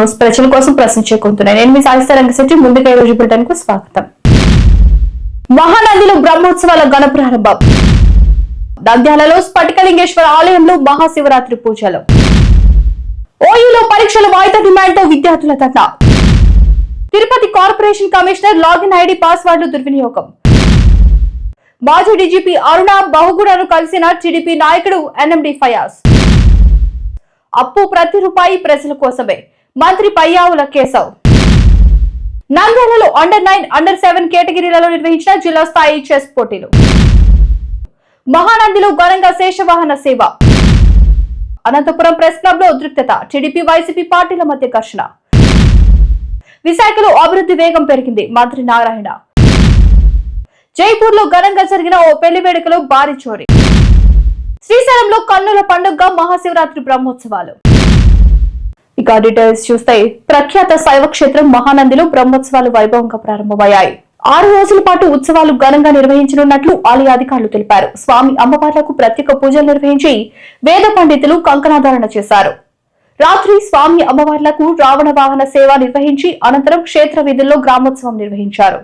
News ప్రజల కోసం ప్రశ్నించే నేను. మీ సాయిస్తా రంగశెట్టి ముందుగా రోజు బులెటిన్కు స్వాగతం. మహానదిలో బ్రహ్మోత్సవాల ఘన ప్రారంభం. నంద్యాలలో స్ఫటికలింగేశ్వర ఆలయంలో మహాశివరాత్రి పూజలు. ఓయూలో పరీక్షల వాయిదా డిమాండ్తో విద్యార్థుల దండ Tirupati corporation commissioner login ID పాస్వర్డ్లు దుర్వినియోగం. మాజీ డీజీపీ అరుణ బహుగుణను కలిసిన టీడీపీ నాయకుడు ఎన్ఎండి ఫయాజ్. అప్పు ప్రతి రూపాయి ప్రజల కోసమే. మంత్రి పయ్యావుల కేశవ్. నంద్యాలలో అండర్ నైన్ అండర్ సెవెన్ కేటగిరీలలో నిర్వహించిన జిల్లా స్థాయి చెస్ పోటీలు. మహానందిలో ఘనంగా శేషవాహన సేవ. అనంతపురం ప్రెస్ క్లబ్లో ఉద్రిక్తత టీడీపీ వైసీపీ పార్టీల మధ్య ఘర్షణ. విశాఖలో అభివృద్ధి వేగం పెరిగింది మంత్రి నారాయణ. జైపూర్లో ఘనంగా జరిగిన ఓ పెళ్ళి వేడుకలో భారీ చోరీ. శ్రీశైలంలో కన్నుల పండుగ మహాశివరాత్రి బ్రహ్మోత్సవాలు. ఇక డీటెయిల్స్ చూస్తే ప్రఖ్యాత శైవ క్షేత్రం మహానందిలో బ్రహ్మోత్సవాలు వైభవంగా ప్రారంభమయ్యాయి. ఆరు రోజుల పాటు ఉత్సవాలు ఘనంగా నిర్వహించనున్నట్లు ఆలయ అధికారులు తెలిపారు. స్వామి అమ్మవార్లకు ప్రత్యేక పూజలు నిర్వహించి వేద పండితులు కంకణాధారణ చేశారు. రాత్రి స్వామి అమ్మవార్లకు రావణ వాహన సేవ నిర్వహించి అనంతరం క్షేత్ర వీధుల్లో గ్రామోత్సవం నిర్వహించారు.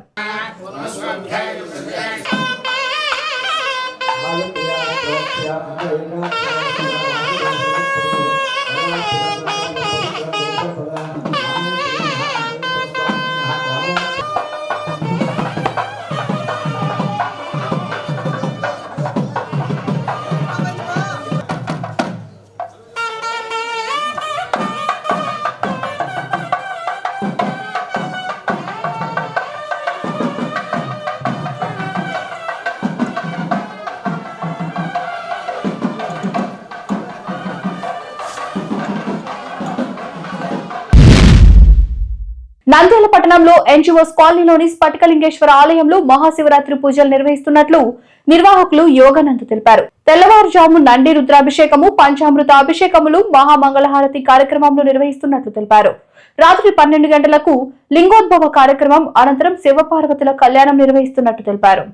పట్టణంలో ఎన్జిఓస్ కాలనీలోని స్ఫటికలింగేశ్వర ఆలయంలో మహాశివరాత్రి పూజలు నిర్వహిస్తున్నట్లు నిర్వాహకులు యోగానంద్ తెలిపారు. తెల్లవారుజాము నండి రుద్రాభిషేకము పంచామృత అభిషేకములు మహామంగళహారతి కార్యక్రమంలో నిర్వహిస్తున్నట్లు తెలిపారు. రాత్రి పన్నెండు గంటలకు లింగోద్భవ కార్యక్రమం అనంతరం శివపార్వతుల కళ్యాణం నిర్వహిస్తున్నట్టు తెలిపారు.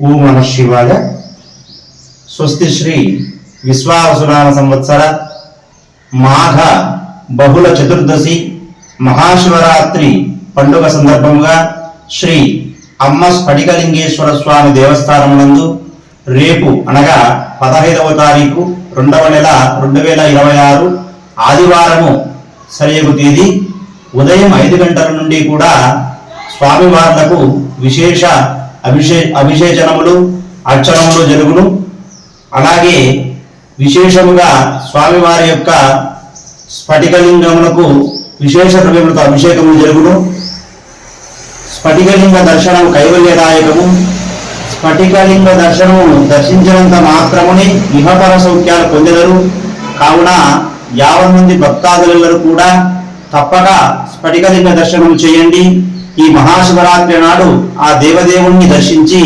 ఊ నమ శివాయ స్వస్తి శ్రీ విశ్వావసునామ సంవత్సర మాఘ బహుళ చతుర్దశి మహాశివరాత్రి పండుగ సందర్భంగా శ్రీ అమ్మ స్ఫటికలింగేశ్వర స్వామి దేవస్థానం నందు రేపు అనగా పదహైదవ తారీఖు రెండవ నెల రెండు వేల ఇరవై ఆరు ఆదివారము సరియగు తేదీ. ఉదయం ఐదు గంటల నుండి కూడా స్వామివార్లకు విశేష అభిషే అభిషేచనములు అర్చనములు జరుగును. అలాగే విశేషముగా స్వామివారి యొక్క స్ఫటికలింగములకు విశేష ద్రవ్యములతో అభిషేకము జరుగును. స్ఫటికలింగ దర్శనం కైవల్యదాయకము. స్ఫటికలింగ దర్శనము దర్శించినంత మాత్రముని ఇహపర సౌఖ్యాలు పొందెదరు. కావున యావన్ మంది భక్తాదులందరూ కూడా తప్పక స్ఫటికలింగ దర్శనం చేయండి. ఈ మహాశివరాత్రి నాడు ఆ దేవదేవుణ్ణి దర్శించి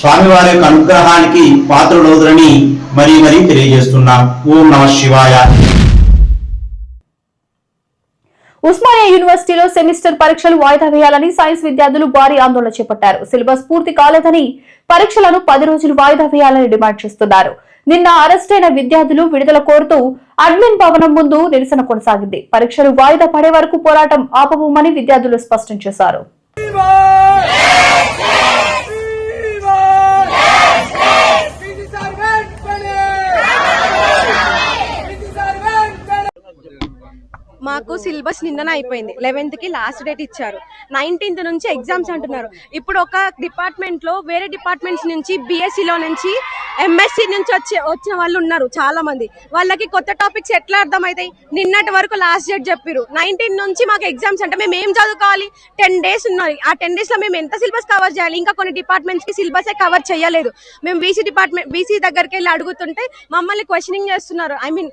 స్వామివారి యొక్క అనుగ్రహానికి పాత్రులవుదరని మరీ మరీ తెలియజేస్తున్నాం. ఓం నమ శివాయ. ఉస్మానియా యూనివర్సిటీలో సెమిస్టర్ పరీక్షలు వాయిదా వేయాలని సైన్స్ విద్యార్థులు భారీ ఆందోళన చేపట్టారు. సిలబస్ పూర్తి కాలేదని పరీక్షలను పది రోజులు వాయిదా వేయాలని డిమాండ్ చేస్తున్నారు. నిన్న అరెస్ట్ అయిన విద్యార్థులు విడుదల కోరుతూ అడ్మిన్ భవనం ముందు నిరసన కొనసాగింది. పరీక్షలు వాయిదా పడే వరకు పోరాటం ఆపబోమని విద్యార్థులు స్పష్టం చేశారు. మాకు సిలబస్ నిన్ననే అయిపోయింది. లెవెన్త్కి లాస్ట్ డేట్ ఇచ్చారు. నైన్టీన్త్ నుంచి ఎగ్జామ్స్ అంటున్నారు. ఇప్పుడు ఒక డిపార్ట్మెంట్లో వేరే డిపార్ట్మెంట్స్ నుంచి బీఎస్సీలో లో నుంచి ఎంఎస్సి నుంచి వచ్చే వచ్చిన వాళ్ళు ఉన్నారు చాలా మంది వాళ్ళకి కొత్త టాపిక్స్ ఎట్లా అర్థమవుతాయి నిన్నటి వరకు లాస్ట్ డేట్ చెప్పారు నైన్టీన్ నుంచి మాకు ఎగ్జామ్స్ అంటే మేము ఏం చదువుకోవాలి? టెన్ డేస్ ఉన్నాయి. ఆ టెన్ డేస్లో మేము ఎంత సిలబస్ కవర్ చేయాలి? ఇంకా కొన్ని డిపార్ట్మెంట్స్కి సిలబస్ కవర్ చేయలేదు. మేము బీసీ డిపార్ట్మెంట్ బీసీ దగ్గరికి వెళ్ళి అడుగుతుంటే మమ్మల్ని క్వశ్చనింగ్ చేస్తున్నారు. ఐ మీన్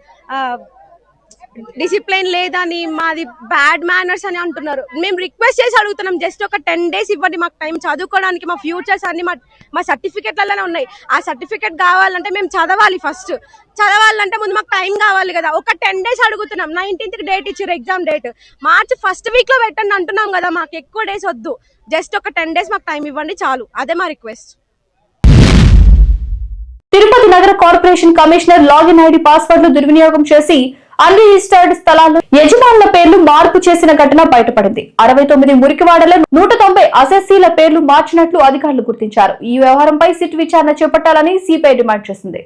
డిసిప్లైన్ లేదని మాది బ్యాడ్ మేనర్స్ అని అంటున్నారు. మేము రిక్వెస్ట్ చేసి అడుగుతున్నాం జస్ట్ ఒక టెన్ డేస్ ఇవ్వండి మాకు టైం చదువుకోవడానికి మా ఫ్యూచర్స్ అన్ని మా మా సర్టిఫికెట్లలోనే ఉన్నాయి. ఆ సర్టిఫికెట్ కావాలంటే మేము చదవాలి ఫస్ట్. చదవాలంటే ముందు మాకు టైం కావాలి కదా. ఒక టెన్ డేస్ అడుగుతున్నాం నైన్టీన్త్ డేట్ ఇచ్చారు ఎగ్జామ్ డేట్. మార్చ్ ఫస్ట్ వీక్లో పెట్టండి అంటున్నాం కదా మాకు ఎక్కువ డేస్ వద్దు. జస్ట్ ఒక టెన్ డేస్ మాకు టైం ఇవ్వండి చాలు. అదే మా రిక్వెస్ట్. తిరుపతి నగర కార్పొరేషన్ కమిషనర్ లాగిన్ ఐడి పాస్వర్డ్లు దుర్వినియోగం చేసి అన్ని రిజిస్టర్డ్ యజమానుల పేర్లు మార్పు చేసిన ఘటన బయటపడింది. అరవై తొమ్మిది మురికివాడలో నూట తొంభై అసెస్సీల పేర్లు మార్చినట్లు అధికారులు గుర్తించారు. ఈ వ్యవహారంపై సిట్ విచారణ చేపట్టాలని సిపిఐ డిమాండ్ చేసింది.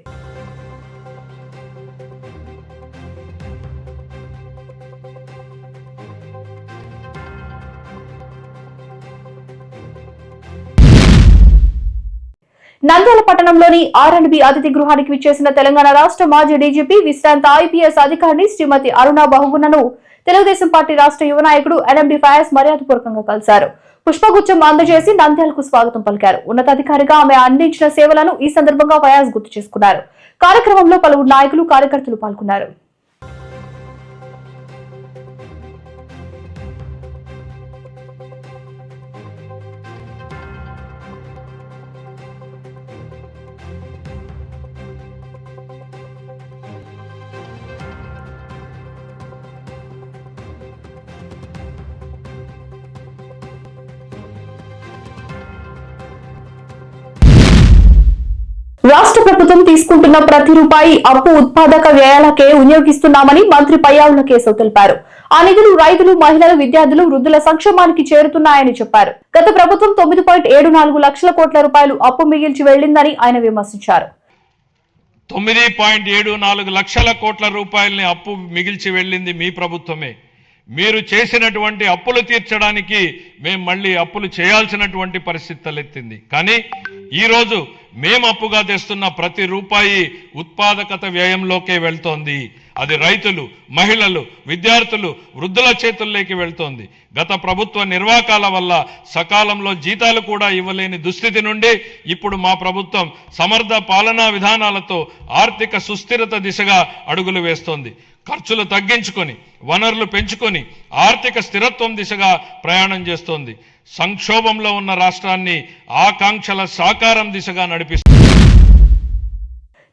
నంద్యాల పట్టణంలోని ఆర్ అండ్ బి అతిథి గృహానికి విచ్చేసిన తెలంగాణ రాష్ట్ర మాజీ డీజీపీ విశ్రాంత ఐపీఎస్ అధికారిని శ్రీమతి అరుణ బహుగుణను తెలుగుదేశం పార్టీ రాష్ట్ర యువ నాయకుడు ఎన్ఎండి ఫయాజ్ మర్యాదపూర్వకంగా కలిశారు. పుష్పగుచ్చం అందజేసి నంద్యాలకు స్వాగతం పలికారు. ఉన్నతాధికారిగా ఆమె అందించిన సేవలను ఈ సందర్భంగా ఫయాజ్ గుర్తు చేసుకున్నారు. కార్యక్రమంలో పలువురు నాయకులు కార్యకర్తలు పాల్గొన్నారు. రాష్ట్ర ప్రభుత్వం తీసుకుంటున్న ప్రతి రూపాయి అప్పు ఉత్పాదక వ్యయాలకే వినియోగిస్తున్నామని మంత్రి పయ్యావుల కేశవ్ తెలిపారు. ఆ నిధులు రైతులు మహిళలు విద్యార్థులు వృద్ధుల సంక్షేమానికి చేరుతున్నాయని చెప్పారు. గత ప్రభుత్వం తొమ్మిది పాయింట్ ఏడు నాలుగు లక్షల కోట్ల రూపాయలు అప్పు మిగిల్చి వెళ్ళిందని ఆయన విమర్శించారు. తొమ్మిది పాయింట్ ఏడు నాలుగు లక్షల కోట్ల రూపాయలని అప్పు మిగిల్చి వెళ్ళింది మీ ప్రభుత్వమే. మీరు చేసినటువంటి అప్పులు తీర్చడానికి మేము మళ్ళీ అప్పులు చేయాల్సినటువంటి పరిస్థితి తలెత్తింది. కానీ ఈరోజు మేము అప్పుగా తెస్తున్న ప్రతి రూపాయి ఉత్పాదకత వ్యయంలోకే వెళ్తోంది. అది రైతులు మహిళలు విద్యార్థులు వృద్ధుల చేతుల్లోకి వెళ్తోంది. గత ప్రభుత్వ నిర్వాకాల వల్ల సకాలంలో జీతాలు కూడా ఇవ్వలేని దుస్థితి నుండి ఇప్పుడు మా ప్రభుత్వం సమర్థ పాలనా విధానాలతో ఆర్థిక సుస్థిరత దిశగా అడుగులు వేస్తోంది. ఖర్చులు తగ్గించుకొని వనరులు పెంచుకొని ఆర్థిక స్థిరత్వం దిశగా ప్రయాణం చేస్తోంది. సంక్షోభంలో ఉన్న రాష్ట్రాన్ని ఆకాంక్షల సాకారం దిశగా నడిపిస్తుంది.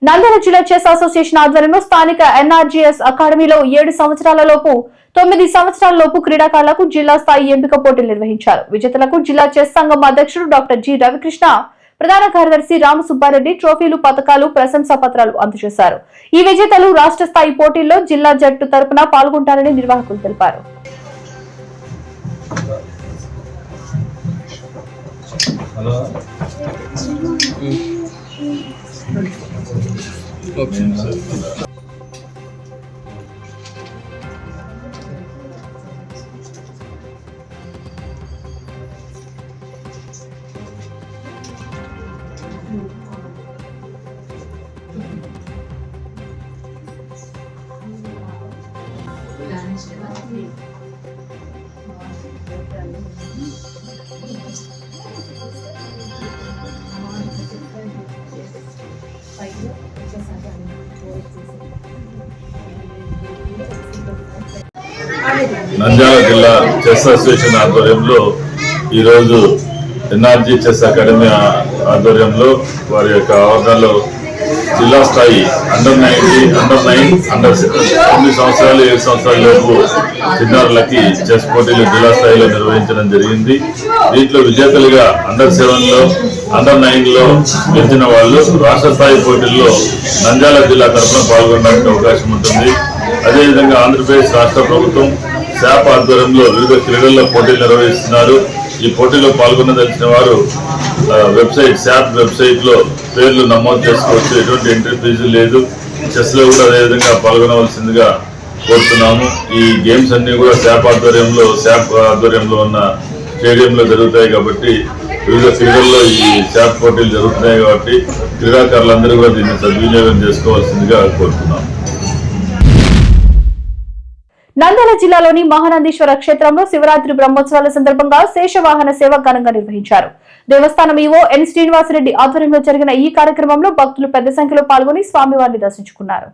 నంద్యాల జిల్లా చెస్ అసోసియేషన్ ఆధ్వర్యంలో స్థానిక ఎన్ఆర్జీఎస్ అకాడమీలో ఏడు సంవత్సరాల లోపు తొమ్మిది సంవత్సరాల లోపు క్రీడాకారులకు జిల్లా స్థాయి ఎంపిక పోటీలు నిర్వహించారు. విజేతలకు జిల్లా చెస్ సంఘం అధ్యక్షుడు డాక్టర్ జి రవికృష్ణ ప్రధాన కార్యదర్శి రామసుబ్బారెడ్డి ట్రోఫీలు పథకాలు ప్రశంసా పత్రాలు అందజేశారు. ఈ విజేతలు రాష్ట్ర స్థాయి పోటీల్లో జిల్లా జట్టు తరపున పాల్గొంటారని నిర్వాహకులు తెలిపారు. నంద్యాల జిల్లా చెస్ అసోసియేషన్ ఆధ్వర్యంలో ఈరోజు ఎన్ఆర్జీ చెస్ అకాడమీ ఆధ్వర్యంలో వారి యొక్క ఆవరణలో జిల్లా స్థాయి under ninety under nine under తొమ్మిది సంవత్సరాలు ఏడు సంవత్సరాల లోపు చిన్నారులకి చెస్ పోటీలు జిల్లా స్థాయిలో నిర్వహించడం జరిగింది. దీంట్లో విజేతలుగా అండర్ సెవెన్లో అండర్ నైన్లో గెలిచిన వాళ్ళు రాష్ట్ర స్థాయి పోటీల్లో నంద్యాల జిల్లా తరఫున పాల్గొనడానికి అవకాశం ఉంటుంది. అదేవిధంగా ఆంధ్రప్రదేశ్ రాష్ట్ర ప్రభుత్వం శాప్ ఆధ్వర్యంలో వివిధ క్రీడల్లో పోటీలు నిర్వహిస్తున్నారు. ఈ పోటీలో పాల్గొనదలిచిన వారు వెబ్సైట్ శాప్ వెబ్సైట్లో పేర్లు నమోదు చేసుకోవచ్చు. ఎటువంటి ఎంట్రీ ఫీజు లేదు. చెస్లో కూడా అదేవిధంగా పాల్గొనవలసిందిగా కోరుతున్నాము. ఈ గేమ్స్ అన్ని కూడా శాప్ ఆధ్వర్యంలో శాప్ ఆధ్వర్యంలో ఉన్న స్టేడియంలో జరుగుతాయి కాబట్టి వివిధ క్రీడల్లో ఈ శాప్ పోటీలు జరుగుతున్నాయి కాబట్టి క్రీడాకారులందరూ కూడా దీన్ని సద్వినియోగం చేసుకోవాల్సిందిగా కోరుతున్నాము. నంద్యాల జిల్లాలోని మహానందీశ్వర క్షేత్రంలో శివరాత్రి బ్రహ్మోత్సవాల సందర్భంగా శేషవాహన సేవ ఘనంగా నిర్వహించారు. దేవస్థానం ఈవో ఎన్ శ్రీనివాసరెడ్డి ఆధ్వర్యంలో జరిగిన ఈ కార్యక్రమంలో భక్తులు పెద్ద సంఖ్యలో పాల్గొని స్వామివారిని దర్శించుకున్నారు.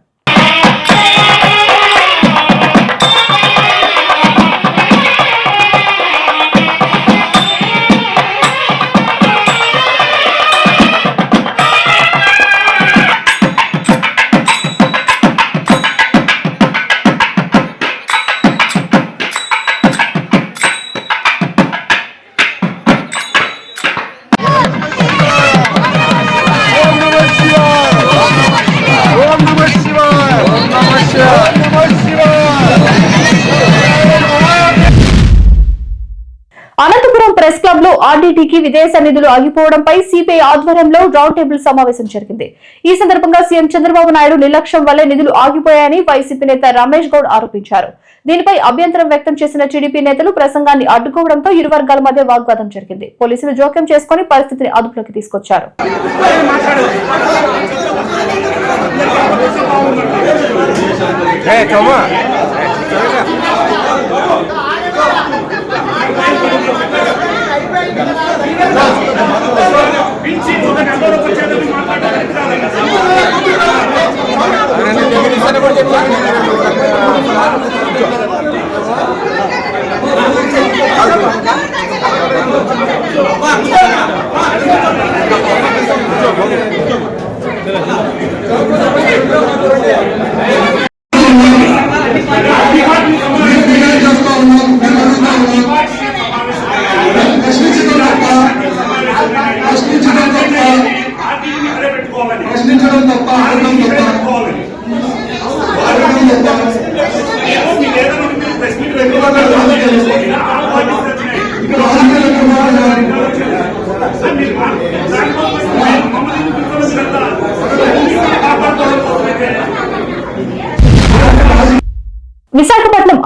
ఆర్డీటీకి విదేశ నిధులు ఆగిపోవడంపై సిపిఐ ఆధ్వర్యంలో రౌండ్ టేబుల్ సమావేశం జరిగింది. ఈ సందర్భంగా సీఎం చంద్రబాబు నాయుడు నిర్లక్ష్యం వల్లే నిధులు ఆగిపోయాయని వైసీపీ నేత రమేష్ గౌడ్ ఆరోపించారు. దీనిపై అభ్యంతరం వ్యక్తం చేసిన టీడీపీ నేతలు ప్రసంగాన్ని అడ్డుకోవడంతో ఇరు వర్గాల మధ్య వాగ్వాదం జరిగింది. పోలీసులు జోక్యం చేసుకుని పరిస్థితిని అదుపులోకి తీసుకొచ్చారు. ప్రశ్నించడం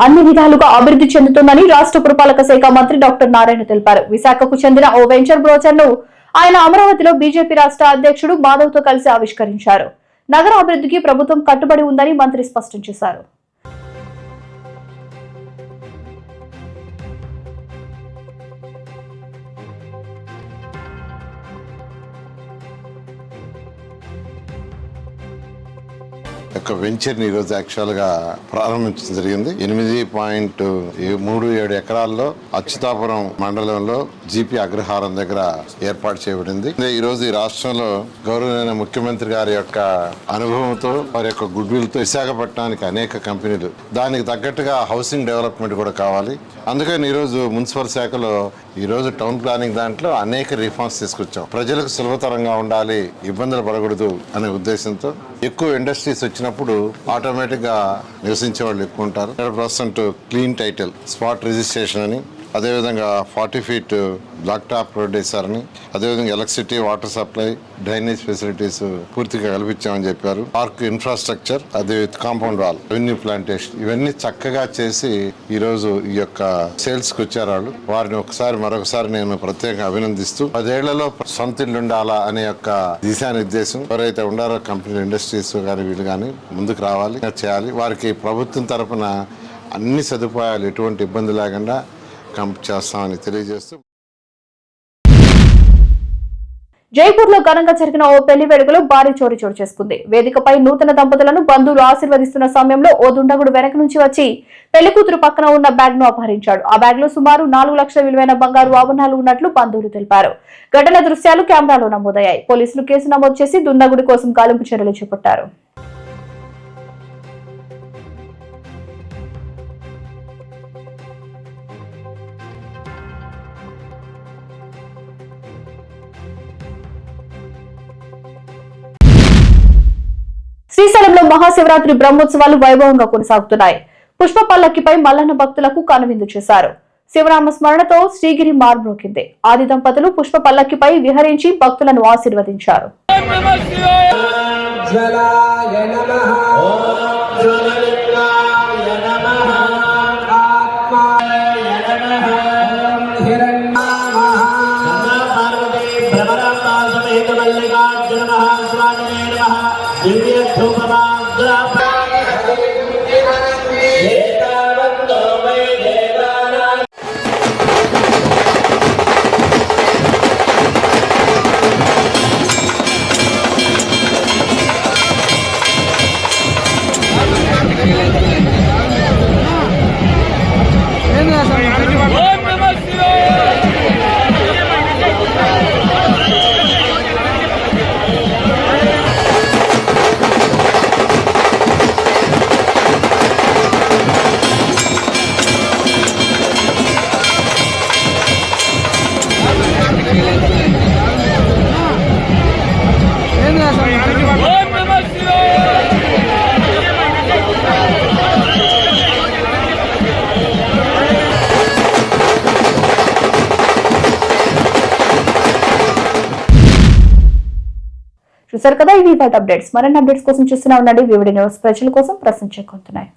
అన్ని విధాలుగా అభివృద్ధి చెందుతుందని రాష్ట్ర పురపాలక శాఖ మంత్రి డాక్టర్ నారాయణ తెలిపారు. విశాఖకు చెందిన ఓ వెంచర్ బ్రోచర్ను ఆయన అమరావతిలో బీజేపీ రాష్ట్ర అధ్యక్షుడు మాధవ్తో కలిసి ఆవిష్కరించారు. నగర అభివృద్ధికి ప్రభుత్వం కట్టుబడి ఉందని మంత్రి స్పష్టం చేశారు. యొక్క వెంచర్ని ఈరోజు యాక్చువల్గా ప్రారంభించడం జరిగింది. ఎనిమిది పాయింట్ మూడు ఏడు ఎకరాల్లో అచ్యుతాపురం మండలంలో జీపీ అగ్రహారం దగ్గర ఏర్పాటు చేయబడింది. ఈరోజు ఈ రాష్ట్రంలో గౌరవనీయ ముఖ్యమంత్రి గారి యొక్క అనుభవంతో వారి యొక్క గుడ్ విల్తో విశాఖపట్నానికి అనేక కంపెనీలు. దానికి తగ్గట్టుగా హౌసింగ్ డెవలప్మెంట్ కూడా కావాలి. అందుకని ఈరోజు మున్సిపల్ శాఖలో ఈరోజు టౌన్ ప్లానింగ్ దాంట్లో అనేక రిఫార్మ్స్ తీసుకొచ్చాం. ప్రజలకు సులభతరంగా ఉండాలి ఇబ్బందులు పడకూడదు అనే ఉద్దేశంతో ఎక్కువ ఇండస్ట్రీస్ వచ్చినప్పుడు ఆటోమేటిక్గా నివసించే వాళ్ళు ఎక్కువ ఉంటారు. ప్రస్తుతం క్లీన్ టైటిల్ స్పాట్ రిజిస్ట్రేషన్ అని అదేవిధంగా forty feet black top road వేశారని అదేవిధంగా electricity water supply drainage facilities పూర్తిగా కల్పించామని చెప్పారు. పార్క్ ఇన్ఫ్రాస్ట్రక్చర్ అదే కాంపౌండ్ వాల్ రెవెన్యూ ప్లాంటేషన్ ఇవన్నీ చక్కగా చేసి ఈరోజు ఈ యొక్క సేల్స్కి వచ్చారు వాళ్ళు. వారిని ఒకసారి మరొకసారి నేను ప్రత్యేకంగా అభినందిస్తూ పదేళ్ళలో సొంత ఇల్లు ఉండాలా అనే యొక్క దిశానిర్దేశం ఎవరైతే ఉండారో కంపెనీ ఇండస్ట్రీస్ కానీ వీళ్ళు కానీ ముందుకు రావాలి చేయాలి. వారికి ప్రభుత్వం తరఫున అన్ని సదుపాయాలు ఎటువంటి ఇబ్బంది లేకుండా కంప్ చేస్తామని తెలియజేస్తూ జైపూర్లో ఘనంగా జరిగిన ఓ పెళ్ళి వేడుకలో భారీ చోరీ చోటు చేసుకుంది. వేదికపై నూతన దంపతులను బంధువులు ఆశీర్వదిస్తున్న సమయంలో ఓ దుండగుడు వెనక నుంచి వచ్చి పెళ్ళి కూతురు పక్కన ఉన్న బ్యాగ్ను అపహరించాడు. ఆ బ్యాగ్లో సుమారు నాలుగు లక్షల విలువైన బంగారు ఆభరణాలు ఉన్నట్లు బంధువులు తెలిపారు. ఘటన దృశ్యాలు కెమెరాలో నమోదయ్యాయి. పోలీసులు కేసు నమోదు చేసి దుండగుడి కోసం గాలింపు చర్యలు చేపట్టారు. శ్రీశైలంలో మహాశివరాత్రి బ్రహ్మోత్సవాలు వైభవంగా కొనసాగుతున్నాయి. పుష్ప పల్లకిపై మల్లన్న భక్తులకు కనువిందు చేశారు. శివరామ స్మరణతో శ్రీగిరి మార్మోకింది ఆది దంపతులు పుష్ప పల్లకిపై విహరించి భక్తులను ఆశీర్వదించారు. జలాయ నమః. చూసారు కదా ఇవి వాటి అప్డేట్స్ మరిన్ని అప్డేట్స్ కోసం చూస్తూనే ఉండండి. వివిడి న్యూస్ ప్రజల కోసం ప్రశ్నించుకుంటున్నాయి